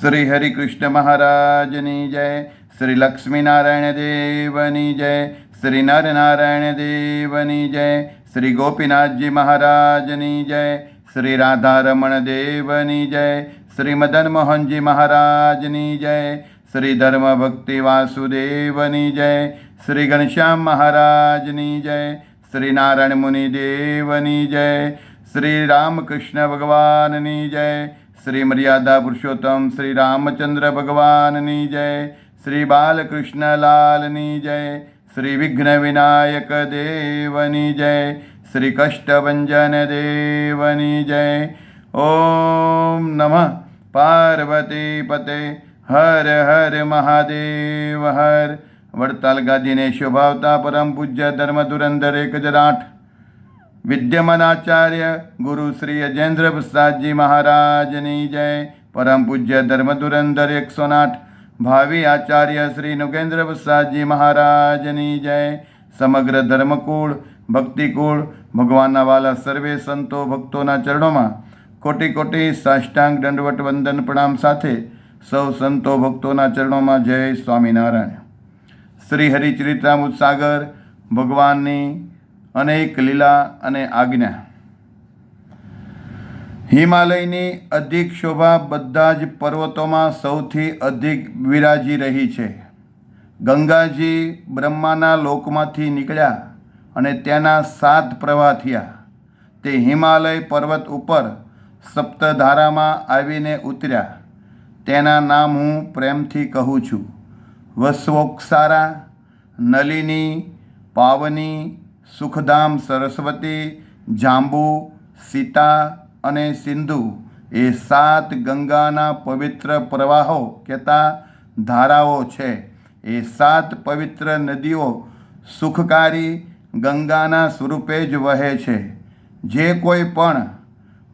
શ્રી હરિકૃષ્ણ મહારાજની જય, શ્રી લક્ષ્મીનારાયણ દેવની જય, શ્રી નરનારાયણ દેવની જય, શ્રી ગોપીનાથજી મહારાજની જય, શ્રી રાધારમણ દેવની જય, શ્રી મદન મોહનજી મહારાજની જય, શ્રી ધર્મ ભક્તિ વાસુદેવની જય, શ્રી ઘનશ્યામ મહારાજની જય, શ્રી નારાયણ મુનિ દેવની જય, શ્રી રામકૃષ્ણ ભગવાનની જય શ્રી મર્યાદા પુરુષોત્તમ શ્રી રામચંદ્ર ભગવાનની જય શ્રી બાલકૃષ્ણલાલની જય શ્રી વિઘ્ન વિનાયક દેવની જય શ્રી કષ્ટભંજન દેવની જય. ઓમ નમઃ. પાર્વતી પતે. હર હર મહાદેવ હર. વડતાલ ગાદીને શોભાવતા પરમ પૂજ્ય ધર્મ ધુરંધર એક હજાર વિદ્યમાન આચાર્ય ગુરુ શ્રી અજેન્દ્ર પ્રસાદજી મહારાજની જય પરમ પૂજ્ય ધર્મ ધુરંધર એકસો આઠ ભાવિ આચાર્ય શ્રી નુગેન્દ્ર પ્રસાદજી મહારાજની જય સમગ્ર ધર્મકુળ ભક્તિકુળ ભગવાનના વાલા સર્વે સંતો ભક્તોના ચરણોમાં કોટી કોટી સાષ્ટાંગ દંડવટ વંદન પ્રણામ સાથે સૌ સંતો ભક્તોના ચરણોમાં જય સ્વામિનારાયણ શ્રી હરિચરિત્રામૃત સાગર ભગવાનની અનેક લીલા અને આજ્ઞા હિમાલયની અધિક શોભા બધા જ પર્વતોમાં સૌથી અધિક વિરાજી રહી છે. ગંગાજી બ્રહ્માના લોકમાંથી નીકળ્યા અને તેના સાત પ્રવાહ થયા. તે હિમાલય પર્વત ઉપર સપ્તધારામાં આવીને ઉતર્યા. તેના નામ હું પ્રેમથી કહું છું. વસ્વોક્ષારા નલિની, પાવની સુખધામ, સરસ્વતી, જાંબુ, સીતા અને સિંધુ એ સાત ગંગાના પવિત્ર પ્રવાહો કહેતા ધારાઓ છે. એ સાત પવિત્ર નદીઓ સુખકારી ગંગાના સ્વરૂપે જ વહે છે. જે કોઈ પણ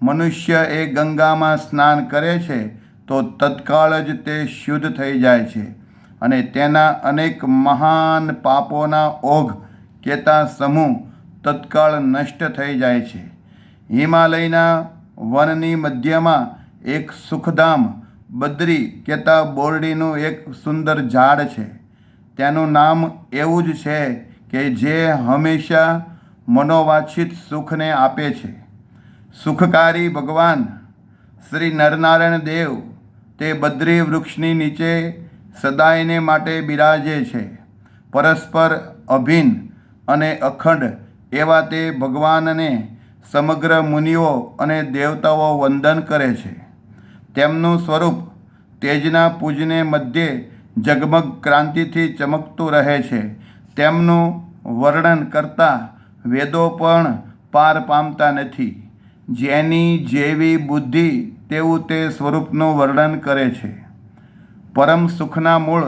મનુષ્ય એ ગંગામાં સ્નાન કરે છે તો તત્કાળ જ તે શુદ્ધ થઈ જાય છે અને તેના અનેક મહાન પાપોના ઓઘ કહેતા સમૂહ તત્કાળ નષ્ટ થઈ જાય છે. હિમાલયના વનની મધ્યમાં એક સુખધામ, બદ્રી કહેતા બોરડીનું એક સુંદર ઝાડ છે. તેનું નામ એવું જ છે કે જે હંમેશા મનોવાંછિત સુખને આપે છે. સુખકારી ભગવાન શ્રી નરનારાયણ દેવ તે બદ્રી વૃક્ષની નીચે સદાયને માટે બિરાજે છે. પરસ્પર અભિન્ન અને અખંડ. એવા તે ભગવાનને સમગ્ર મુનિઓ અને દેવતાઓ વંદન કરે છે. તેમનું સ્વરૂપ તેજના પૂજને મધ્યે જગમગ ક્રાંતિથી ચમકતું રહે છે. તેમનું વર્ણન કરતા વેદો પણ પાર પામતા નથી. જેની જેવી બુદ્ધિ તેવું તે સ્વરૂપનું વર્ણન કરે છે. પરમ સુખના મૂળ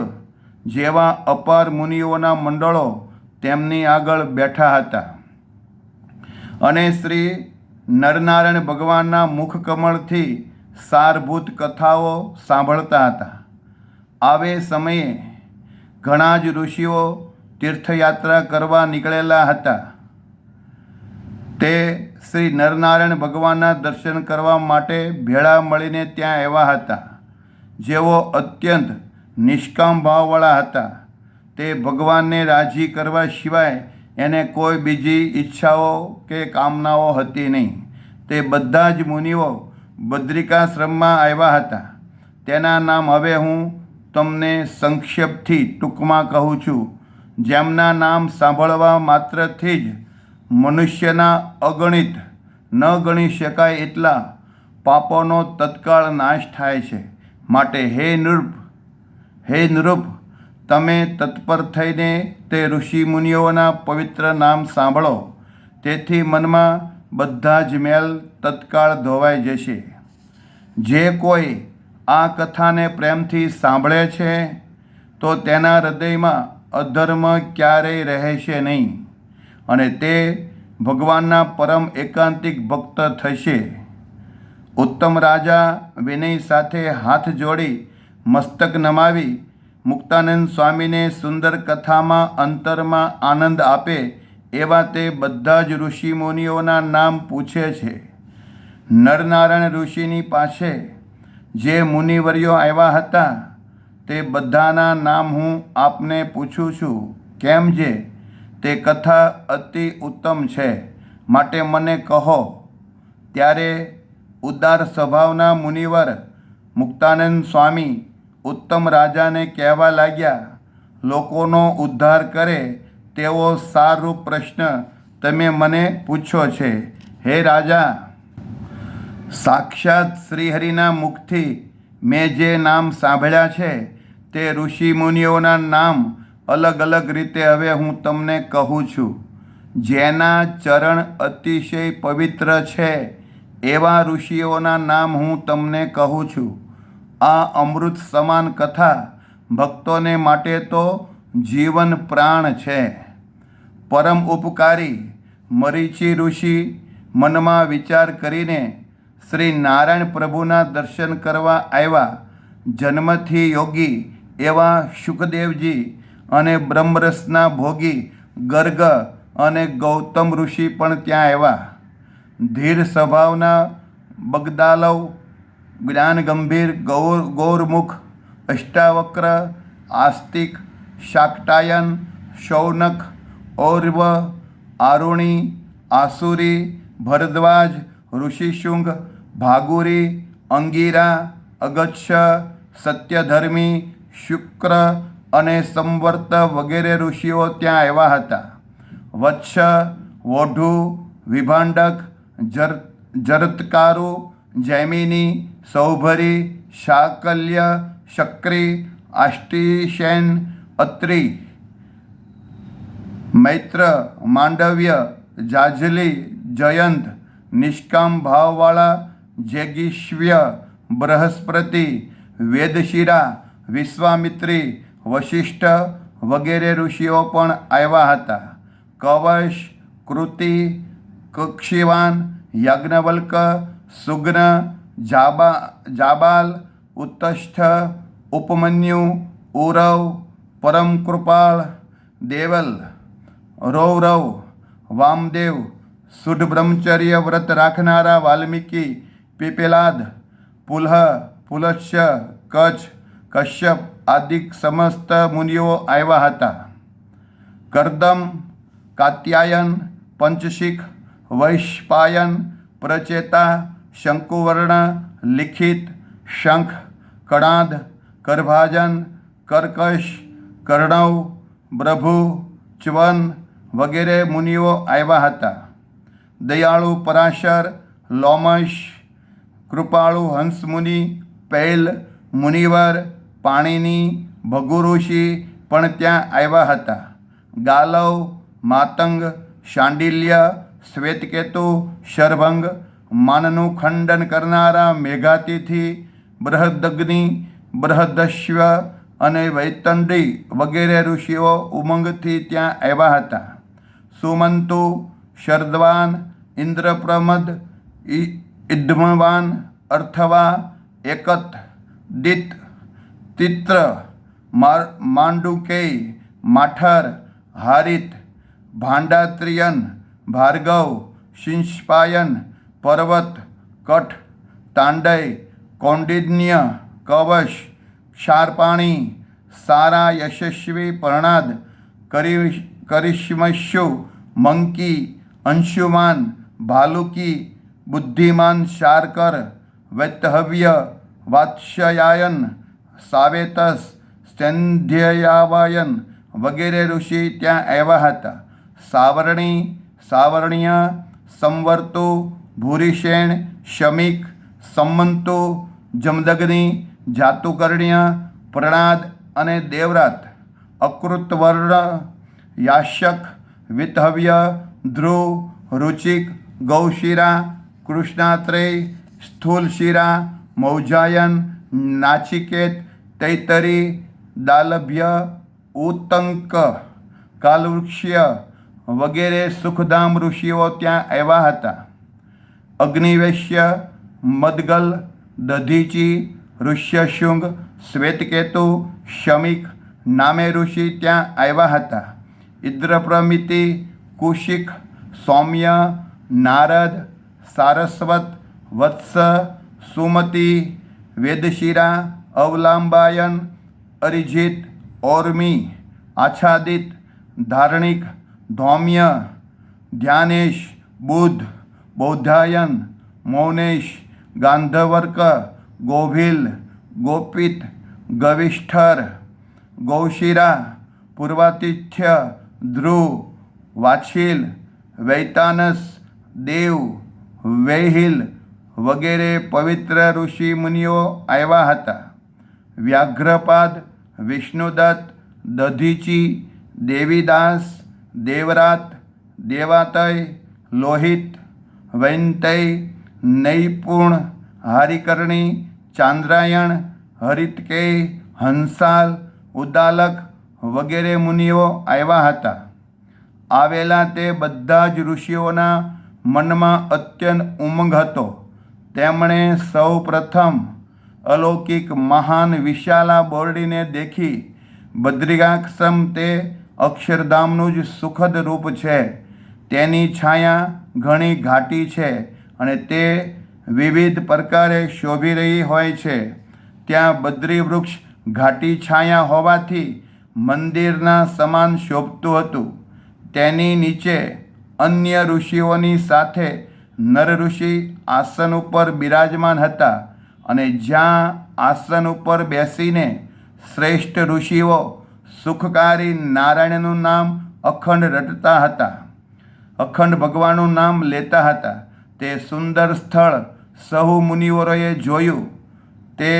જેવા અપાર મુનિઓના મંડળો તેમની આગળ બેઠા હતા. અને શ્રી નરનારાયણ ભગવાનના મુખકમળથી સારભૂત કથાઓ સાંભળતા હતા. આવે સમયે ઘણા જ ઋષિઓ તીર્થયાત્રા કરવા નીકળેલા હતા. તે શ્રી નરનારાયણ ભગવાનના દર્શન કરવા માટે ભેળા મળીને ત્યાં આવ્યા હતા, જેઓ અત્યંત નિષ્કામ ભાવવાળા હતા. તે ભગવાનને રાજી કરવા સિવાય એને કોઈ બીજી ઈચ્છાઓ કે કામનાઓ હતી નહીં. તે બધા જ મુનિઓ બદ્રિકાશ્રમમાં આવ્યા હતા. તેના નામ હવે હું તમને સંક્ષેપથી ટૂંકમાં કહું છું. જેમના નામ સાંભળવા માત્રથી જ મનુષ્યના અગણિત, ન ગણી શકાય એટલા પાપોનો તત્કાળ નાશ થાય છે. માટે હે નૃપ હે નૃપ તમે તત્પર થઈને તે ઋષિ મુનિઓના પવિત્ર નામ સાંભળો. તેથી મનમાં બધા જ મેલ તત્કાળ ધોવાઈ જશે. જે કોઈ આ કથાને પ્રેમથી સાંભળે છે, તો તેના હૃદયમાં અધર્મ ક્યારેય રહેશે નહીં અને તે ભગવાનના પરમ એકાંતિક ભક્ત થશે. ઉત્તમ રાજા વિનય સાથે હાથ જોડી મસ્તક નમાવી મુક્તાનંદ સ્વામીને સુંદર કથામાં અંતરમાં આનંદ આપે એવા તે બધા જ ઋષિ મુનિઓના નામ પૂછે છે. નરનારાયણ ઋષિની પાસે જે મુનિવર્યો આવ્યા હતા તે બધાના નામ હું આપને પૂછું છું. કેમ જે? તે કથા અતિ ઉત્તમ છે. માટે મને કહો, ત્યારે ઉદાર સ્વભાવના મુનિવર મુક્તાનંદ સ્વામી ઉત્તમ રાજાને કહેવા લાગ્યા, લોકોનો ઉદ્ધાર કરે તેવો સારરૂપ પ્રશ્ન તમે મને પૂછો છે. હે રાજા, સાક્ષાત શ્રીહરિના મુખથી મેં જે નામ સાંભળ્યા છે તે ઋષિ મુનિઓના નામ અલગ અલગ રીતે હવે હું તમને કહું છું. જેના ચરણ અતિશય પવિત્ર છે એવા ઋષિઓના નામ હું તમને કહું છું. આ અમૃત સમાન કથા ભક્તોને માટે તો જીવન પ્રાણ છે. પરમ ઉપકારી મરીચી ઋષિ મનમાં વિચાર કરીને શ્રી નારાયણ પ્રભુના દર્શન કરવા આવ્યા જન્મથી યોગી એવા શુકદેવજી અને બ્રહ્મરસના ભોગી ગર્ગ અને ગૌતમ ઋષિ પણ ત્યાં આવ્યા. ધીર સ્વભાવના બગદાલવ જ્ઞાન ગંભીર, ગૌર, ગૌરમુખ, અષ્ટાવક્ર, આસ્તિક, શાક્ટાયન, શૌનક, ઔર્વ, આરુણી, આસુરી, ભરદ્વાજ, ઋષિશુંગ, ભાગુરી, અંગીરા, અગચ્છ, સત્યધર્મી, શુક્ર અને સંવર્ત વગેરે ઋષિઓ ત્યાં આવ્યા હતા. વત્સ, વોઢુ, વિભાંડક, જર, જરતકારુ, જૈમિની સૌભરી શાકલ્ય શક્રી આષ્ટિશેન અત્રિ મૈત્ર માંડવ્ય જાજલી જયંત નિષ્કામ ભાવવાળા જેગીશ્વ્ય બૃહસ્પતિ વેદશિરા વિશ્વામિત્રી વશિષ્ઠ વગેરે ઋષિઓ પણ આવ્યા હતા કવશ કૃતિ કક્ષિવાન યાજ્ઞવલ્ક સુગ્ન જાબા જાબાલ ઉત્તષ્ઠ ઉપમન્યુ ઉરવ પરમ કૃપાળ દેવલ રૌરવ વામદેવ શુદ્ધ બ્રહ્મચર્ય વ્રત રાખનારા વાલ્મીકી પીપેલાદ પુલહ પુલસ્ય કચ્છ કશ્યપ આદિક સમસ્ત મુનિઓ આવ્યા હતા કરદમ કાત્યાયન પંચશિખ વૈશ્પાયન પ્રચેતા શંકુવર્ણ, લિખિત, શંખ, કણાદ, કરભાજન, કર્કશ, કર્ણવ, પ્રભુ, ચ્વન વગેરે મુનિઓ આવ્યા હતા. દયાળુ પરાશર, લોમશ, કૃપાળુ હંસમુનિ, પહેલ, મુનિવર, પાણીની, ભગુઋષિ પણ ત્યાં આવ્યા હતા. ગાલવ, માતંગ શાંડિલ્ય શ્વેતકેતુ, શરભંગ માનનું ખંડન કરનારા મેઘાતિથિ, બૃહદગ્નિ, બૃહદશ્વ અને વૈતંડી વગેરે ઋષિઓ ઉમંગથી ત્યાં આવ્યા હતા. સુમંતુ, શરદવાન, ઇન્દ્રપ્રમદ ઇદ્મવાન, અર્થવા, એકત, દિત, તિત્ર માંડુકેય, માઠર, હારિત, ભાંડાત્રિયન, ભાર્ગવ શિંશપાયન પર્વત, કઠ તાંડય કૌંડિન્ય કવશ ક્ષારપાણી, સારા યશસ્વી પ્રણાદ કરી કરિશ્મસ્યુ, મંકી, અંશુમાન, ભાલુકી, બુદ્ધિમાન શારકર, વૈતહવ્ય, વાત્સ્યાયન, સાવેતસ, સ્તંધ્યયાવાયન વગેરે ઋષિ ત્યાં આવ્યા હતા. સાવરણી, સાવરણીય, સંવર્તુ ભૂરિશેણ, શમિક, સંમંતુ, જમદગ્નિ, જાતુકર્ણ્ય, પ્રણાદ અને દેવરાત અકૃતવર્ણ, યાશક, વિતહવ્ય, ધ્રુવ, રુચિક, ગૌશિરા, કૃષ્ણાત્રેય, સ્થૂલશિરા, મૌજાયન, નાચિકેત, તૈતરી, દાલભ્ય, ઉત્તંક, કાલવૃક્ષ્ય વગેરે સુખધામ ઋષિઓ ત્યાં આવ્યા હતા. અગ્નિવેશ્ય, મદગલ, દધીચી, ઋષ્યશુંગ, શ્વેતકેતુ, શમિક, નામે ઋષિ ત્યાં આવ્યા હતા. ઇદ્રપ્રમિતિ કુશિક, સૌમ્ય, નારદ, સારસ્વત, વત્સ, સુમતિ, વેદશિરા, અવલાંબાયન, અરિજિત ઓર્મી આચ્છાદિત, ધાર્મિક, ધૌમ્ય, ધ્યાનેશ બુદ્ધ બૌદ્ધાયન, મૌનેશ ગાંધવર્ક ગોભિલ, ગોપિત, ગવિષ્ઠર, ગૌશિરા, પૂર્વાતિથ્ય, ધ્રુવ, વાછિલ, વૈતાનસ, દેવ, વૈહિલ વગેરે પવિત્ર ઋષિ મુનિઓ આવ્યા હતા. વ્યાઘ્રપાદ, વિષ્ણુદત્ત, દધીચી, દેવીદાસ, દેવરાત, દેવાતય, લોહિત વૈંતય નૈપુણ હારિકર્ણી ચાંદ્રાયણ હરિતકેય હંસાલ ઉદાલક વગેરે મુનિઓ આવ્યા હતા. આવેલા તે બધા જ ઋષિઓના મનમાં અત્યંત ઉમંગ હતો. તેમણે સૌ પ્રથમ અલૌકિક મહાન વિશાલા બોરડીને દેખી બદ્રિકાક્ષમ તે અક્ષરધામનું જ સુખદ રૂપ છે. તેની છાયા ઘણી ઘાટી છે અને તે વિવિધ પ્રકારે શોભી રહી હોય છે. ત્યાં બદ્રી વૃક્ષ ઘાટી છાયા હોવાથી મંદિરના સમાન શોભતું હતું. તેની નીચે અન્ય ઋષિઓની સાથે નર ઋષિ આસન ઉપર બિરાજમાન હતા અને જ્યાં આસન ઉપર બેસીને શ્રેષ્ઠ ઋષિઓ સુખકારી નારાયણનું નામ અખંડ રટતા હતા. અખંડ ભગવાનનું નામ લેતા હતા. તે સુંદર સ્થળ સહુ મુનિવરોએ જોયું. તે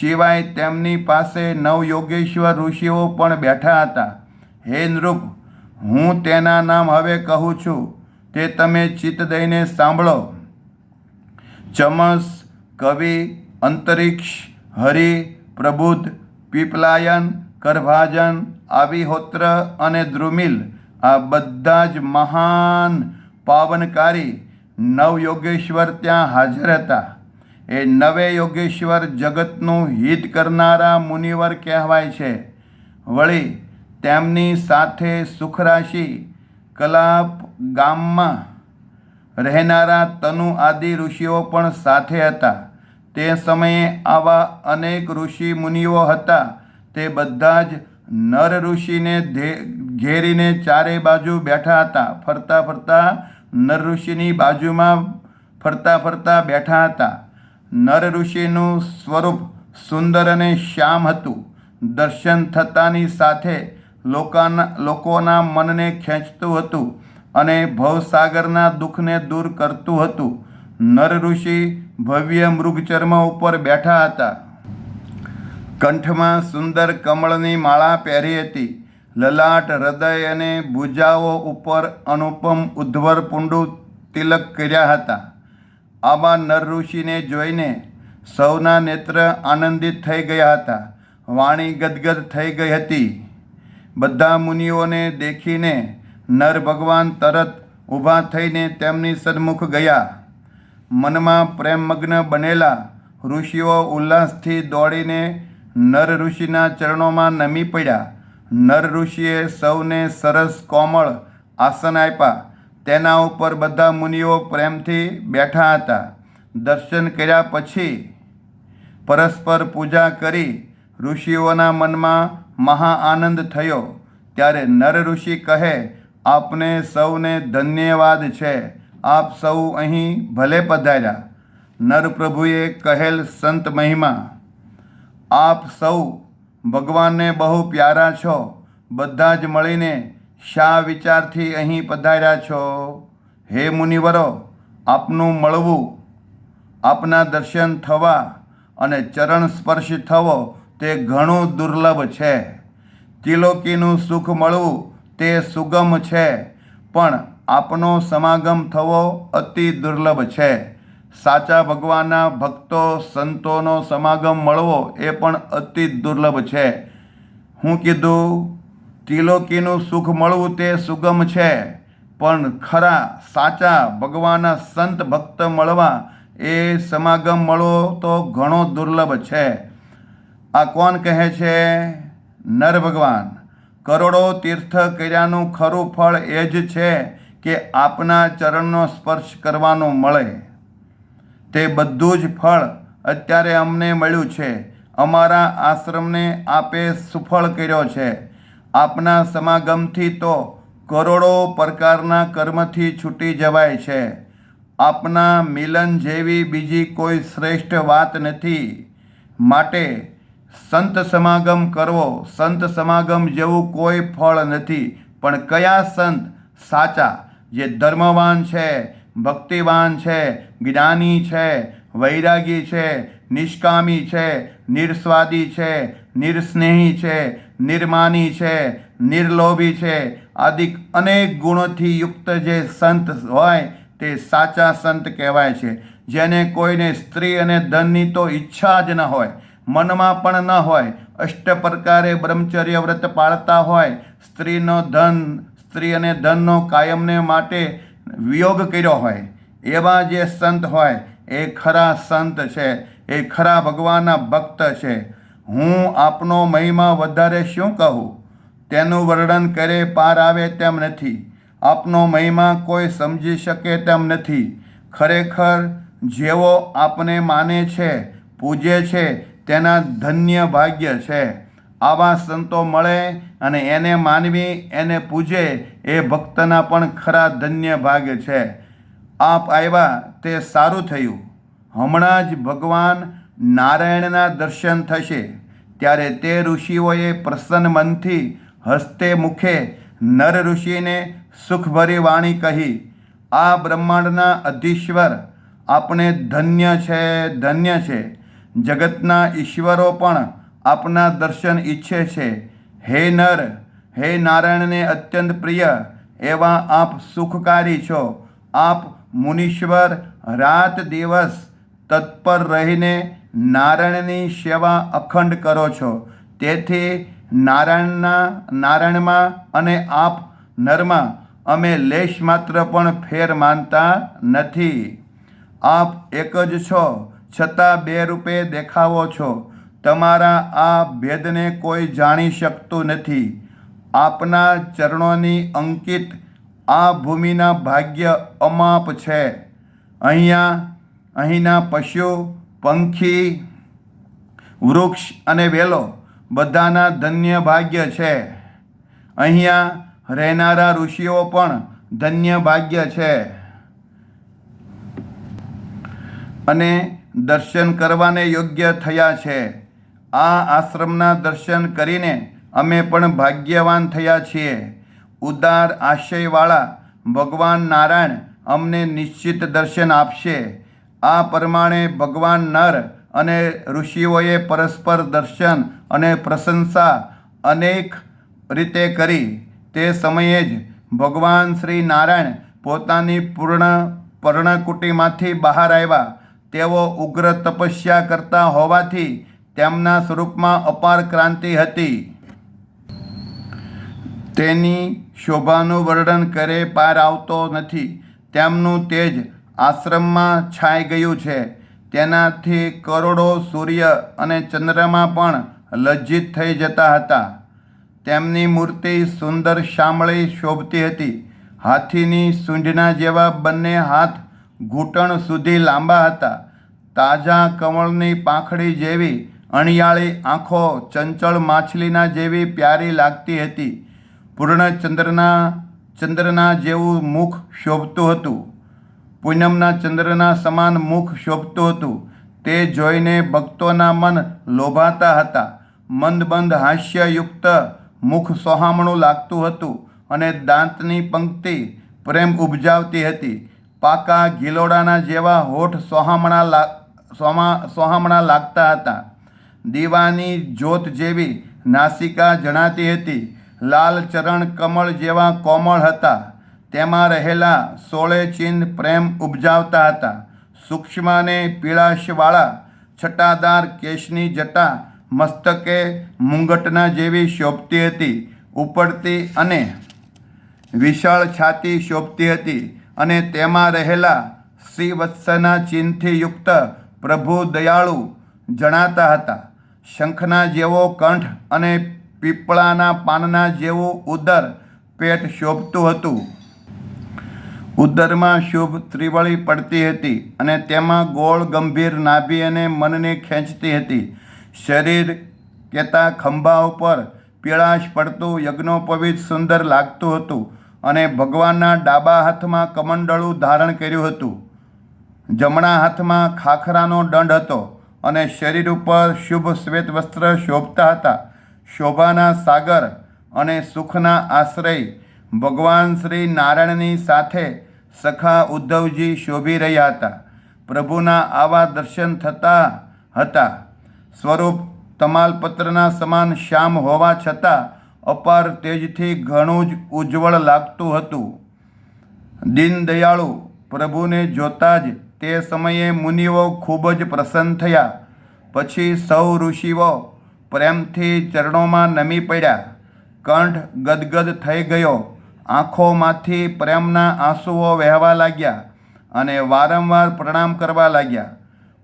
સિવાય તેમની પાસે નવયોગેશ્વર ઋષિઓ પણ બેઠા હતા. હે નૃપ, હું તેના નામ હવે કહું છું. તે તમે ચિત્ત દઈને સાંભળો. ચમસ, કવિ, અંતરિક્ષ, હરિ, પ્રબુદ્ધ, પીપલાયન, કરભાજન, આવિહોત્ર અને દ્રુમિલ આ બધા જ મહાન પાવનકારી નવ યોગેશ્વર ત્યાં હાજર હતા. એ નવે યોગેશ્વર જગતનું હિત કરનારા મુનિવર કહેવાય છે. વળી તેમની સાથે સુખરાશિ કલાપ ગામમાં રહેનારા તનુ આદિ ઋષિઓ પણ સાથે હતા. તે સમયે આવા અનેક ઋષિ મુનિઓ હતા. તે બધા જ નર ઋષિને ઘેરીને ચારે બાજુ બેઠા હતા. ફરતા ફરતા નર ઋષિની બાજુમાં ફરતા ફરતા બેઠા હતા. નર ઋષિનું સ્વરૂપ સુંદર અને શ્યામ હતું. દર્શન થતાની સાથે લોકોના લોકોના મનને ખેંચતું હતું અને ભવસાગરના દુઃખને દૂર કરતું હતું. નર ઋષિ ભવ્ય મૃગચર્મ ઉપર બેઠા હતા. કંઠમાં સુંદર કમળની માળા પહેરી હતી. લલાટ હૃદય અને ભુજાઓ ઉપર અનુપમ ઉદ્ધવર પુંડુ તિલક કર્યા હતા. આવા નર ઋષિને જોઈને સૌના નેત્ર આનંદિત થઈ ગયા હતા. વાણી ગદગદ થઈ ગઈ હતી. બધા મુનિઓને દેખીને નર ભગવાન તરત ઊભા થઈને તેમની સન્મુખ ગયા. મનમાં પ્રેમમગ્ન બનેલા ઋષિઓ ઉલ્લાસથી દોડીને નર ઋષિના ચરણોમાં નમી પડ્યા. નર ઋષિએ સૌને સરસ કોમળ આસન આપ્યા. તેના ઉપર બધા મુનિઓ પ્રેમથી બેઠા હતા. દર્શન કર્યા પછી પરસ્પર પૂજા કરી ઋષિઓના મનમાં મહા આનંદ થયો. ત્યારે નર ઋષિ કહે, આપને સૌને ધન્યવાદ છે. આપ સૌ અહીં ભલે પધાર્યા. નરપ્રભુએ કહેલ સંત મહિમા, આપ સૌ ભગવાનને બહુ પ્યારા છો. બધા જ મળીને શા વિચારથી અહીં પધાર્યા છો? હે મુનિવરો, આપનું મળવું, આપના દર્શન થવા અને ચરણ સ્પર્શ થવો તે ઘણું દુર્લભ છે. ત્રિલોકીનું સુખ મળવું તે સુગમ છે, પણ આપનો સમાગમ થવો અતિ દુર્લભ છે. સાચા ભગવાનના ભક્તો, સંતોનો સમાગમ મળવો એ પણ અતિ દુર્લભ છે. હું કીધું, ત્રિલોકીનું સુખ મળવું તે સુગમ છે, પણ ખરા સાચા ભગવાનના સંત ભક્ત મળવા એ સમાગમ મળવો તો ઘણો દુર્લભ છે. આ કોણ કહે છે? નર ભગવાન. કરોડો તીર્થ કર્યાનું ખરું ફળ એ જ છે કે આપના ચરણનો સ્પર્શ કરવાનો મળે. તે બધું જ ફળ અત્યારે અમને મળ્યું છે. અમારા આશ્રમને આપે સુફળ કર્યો છે. આપના સમાગમથી તો કરોડો પ્રકારના કર્મથી છૂટી જવાય છે. આપના મિલન જેવી બીજી કોઈ શ્રેષ્ઠ વાત નથી. માટે સંત સમાગમ કરવો, સંત સમાગમ જેવું કોઈ ફળ નથી. પણ કયા સંત સાચા, જે ધર્મવાન છે ભક્તિવાન છે, જ્ઞાની છે, વૈરાગી છે, નિષ્કામી છે, નિર્સ્વાદી છે, નિર્સ્નેહી છે, નિર્માની છે, નિર્લોભી છે. આદિ અનેક ગુણોથી યુક્ત જે સંત હોય તે સાચા સંત કહેવાય છે. જેને કોઈને સ્ત્રી અને ધનની તો ઈચ્છા જ ન હોય, મનમાં પણ ન હોય, અષ્ટ પ્રકારે બ્રહ્મચર્ય વ્રત પાળતા હોય, સ્ત્રીનો ધન, સ્ત્રી અને ધનનો કાયમને માટે વિયોગ કર્યો હોય, એવા જે સંત હોય, એ ખરા સંત છે, એ ખરા ભગવાનના ભક્ત છે. હું આપનો મહિમા વધારે શું કહું? તેનું વર્ણન કરે, પાર આવે તેમ નથી. આપનો મહિમા કોઈ સમજી શકે તેમ નથી. ખરેખર જેવો આપને માને છે, પૂજે છે, તેના ધન્ય ભાગ્ય છે. આવા સંતો મળે અને એને માનવી, એને પૂજે એ ભક્તના પણ ખરા ધન્ય ભાગ છે. આપ આવ્યા તે સારું થયું. હમણાં જ ભગવાન નારાયણના દર્શન થશે. ત્યારે તે ઋષિઓએ પ્રસન્ન મનથી હસ્તે મુખે નર ઋષિને સુખભરી વાણી કહી, આ બ્રહ્માંડના અધીશ્વર આપણે ધન્ય છે ધન્ય છે. જગતના ઈશ્વરો પણ આપના દર્શન ઈચ્છે છે. હે નર, હે નારાયણને અત્યંત પ્રિય, એવા આપ સુખકારી છો. આપ મુનીશ્વર, રાત દિવસ તત્પર રહીને નારાયણની સેવા અખંડ કરો છો. તેથી નારાયણના, નારાયણમાં અને આપ નરમાં અમે લેશ માત્ર પણ ફેર માનતા નથી. આપ એક જ છો, છતાં બે રૂપે દેખાવો છો. તમારા આ ભેદને કોઈ જાણી શકતું નથી. આપના ચરણોની અંકિત આ ભૂમિના ભાગ્ય અમાપ છે. અહીંયા અહીંના પશુ, પંખી, વૃક્ષ અને વેલો બધાના ધન્ય ભાગ્ય છે. અહીંયા રહેનારા ઋષિઓ પણ ધન્ય ભાગ્ય છે. અને દર્શન કરવાને યોગ્ય થયા છે. આ આશ્રમના દર્શન કરીને અમે પણ ભાગ્યવાન થયા છીએ. ઉદાર આશયવાળા ભગવાન નારાયણ અમને નિશ્ચિત દર્શન આપશે. આ પ્રમાણે ભગવાન નર અને ઋષિઓએ પરસ્પર દર્શન અને પ્રશંસા અનેક રીતે કરી. તે સમયે જ ભગવાન શ્રી નારાયણ પોતાની પૂર્ણ પર્ણકુટીમાંથી બહાર આવ્યા. તેઓ ઉગ્ર તપસ્યા કરતા હોવાથી તેમના સ્વરૂપમાં અપાર ક્રાંતિ હતી. તેની શોભાનું વર્ણન કરે પાર આવતો નથી. તેમનું તેજ આશ્રમમાં છાઈ ગયું છે. તેનાથી કરોડો સૂર્ય અને ચંદ્રમાં પણ લજ્જિત થઈ જતા હતા. તેમની મૂર્તિ સુંદર શામળી શોભતી હતી. હાથીની સૂંઢના જેવા બંને હાથ ઘૂંટણ સુધી લાંબા હતા. તાજા કમળની પાંખડી જેવી અણિયાળી આંખો ચંચળ માછલીના જેવી પ્યારી લાગતી હતી. પૂર્ણચંદ્રના ચંદ્રના જેવું મુખ શોભતું હતું. પૂનમના ચંદ્રના સમાન મુખ શોભતું હતું. તે જોઈને ભક્તોના મન લોભાતા હતા. મંદબંધ હાસ્યયુક્ત મુખ સોહામણું લાગતું હતું અને દાંતની પંક્તિ પ્રેમ ઉપજાવતી હતી. પાકા ગિલોડાના જેવા હોઠ સોહામણા લા સોહામણા લાગતા હતા. દીવાની જ્યોત જેવી નાસિકા જણાતી હતી. લાલ ચરણ કમળ જેવા કોમળ હતા. તેમાં રહેલા સોળે ચિહ્ન પ્રેમ ઉપજાવતા હતા. સૂક્ષ્મ અને પીળાશવાળા, છટાદાર કેશની જટા, મસ્તકે મુંગટના જેવી શોભતી હતી. ઉપડતી અને વિશાળ છાતી શોભતી હતી અને તેમાં રહેલા શ્રીવત્સના ચિહ્નથી યુક્ત પ્રભુ દયાળુ જણાતા હતા. શંખના જેવો કંઠ અને પીપળાના પાનના જેવું ઉદર પેટ શોભતું હતું. ઉદરમાં શુભ ત્રિવળી પડતી હતી અને તેમાં ગોળ, ગંભીર નાભી અને મનને ખેંચતી હતી. શરીર કેતા ખંભા ઉપર પીળાશ પડતું, યજ્ઞોપવિત સુંદર લાગતું હતું અને ભગવાનના ડાબા હાથમાં કમંડળું ધારણ કર્યું હતું. જમણા હાથમાં ખાખરાનો દંડ હતો. અને શરીર ઉપર શુભ શ્વેત વસ્ત્ર શોભતા હતા. શોભાના સાગર અને સુખના આશ્રય ભગવાન શ્રી નારાયણની સાથે સખા ઉદ્ધવજી શોભી રહ્યા હતા. પ્રભુના આવા દર્શન થતા હતા. સ્વરૂપ તમાલપત્રના સમાન શ્યામ હોવા છતાં અપાર તેજથી ઘણું જ ઉજ્જવળ લાગતું હતું. દીનદયાળુ પ્રભુને જોતા જ તે સમયે મુનિઓ ખૂબ જ પ્રસન્ન થયા. પછી સૌ ઋષિઓ પ્રેમથી ચરણોમાં નમી પડ્યા. કંઠ ગદગદ થઈ ગયો. આંખોમાંથી પ્રેમના આંસુઓ વહેવા લાગ્યા અને વારંવાર પ્રણામ કરવા લાગ્યા.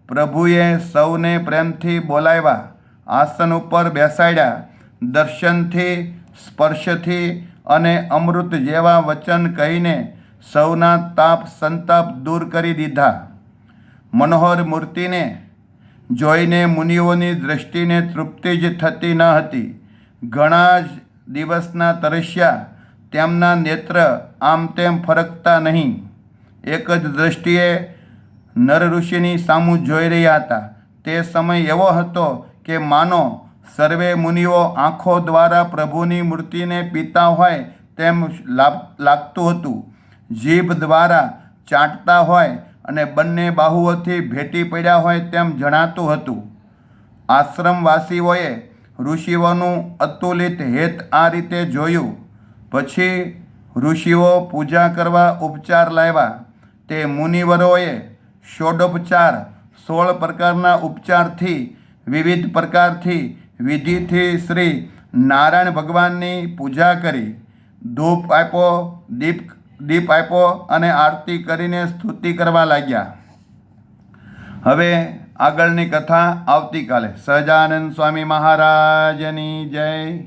પ્રભુએ સૌને પ્રેમથી બોલાવ્યા, આસન ઉપર બેસાડ્યા, દર્શનથી, સ્પર્શથી અને અમૃત જેવા વચન કહીને સૌના તાપ સંતાપ દૂર કરી દીધા. મનોહર મૂર્તિને જોઈને મુનિઓની દૃષ્ટિને તૃપ્તિ જ થતી ન હતી. ઘણા જ દિવસના તરસ્યા તેમના નેત્ર આમ તેમ ફરકતા નહીં. એક જ દૃષ્ટિએ નર ઋષિની સામું જોઈ રહ્યા હતા. તે સમય એવો હતો કે માનો, સર્વે મુનિઓ આંખો દ્વારા પ્રભુની મૂર્તિને પીતા હોય તેમ લાગ- લાગતું હતું. જીભ દ્વારા ચાટતા હોય અને બંને બાહુઓથી ભેટી પડ્યા હોય તેમ જણાતું હતું. આશ્રમવાસીઓએ ઋષિઓનું અતુલિત હેત આ રીતે જોયું. પછી ઋષિઓ પૂજા કરવા ઉપચાર લાવ્યા. તે મુનિવરોએ ષોડોપચાર સોળ પ્રકારના ઉપચારથી, વિવિધ પ્રકારથી વિધિથી શ્રી નારાયણ ભગવાનની પૂજા કરી. ધૂપ આપ્યો, દીપ દીપ આપ્યો અને આરતી કરીને સ્તુતિ કરવા લાગ્યા. હવે આગળની કથા આવતીકાલે. સહજાનંદ સ્વામી મહારાજની જય.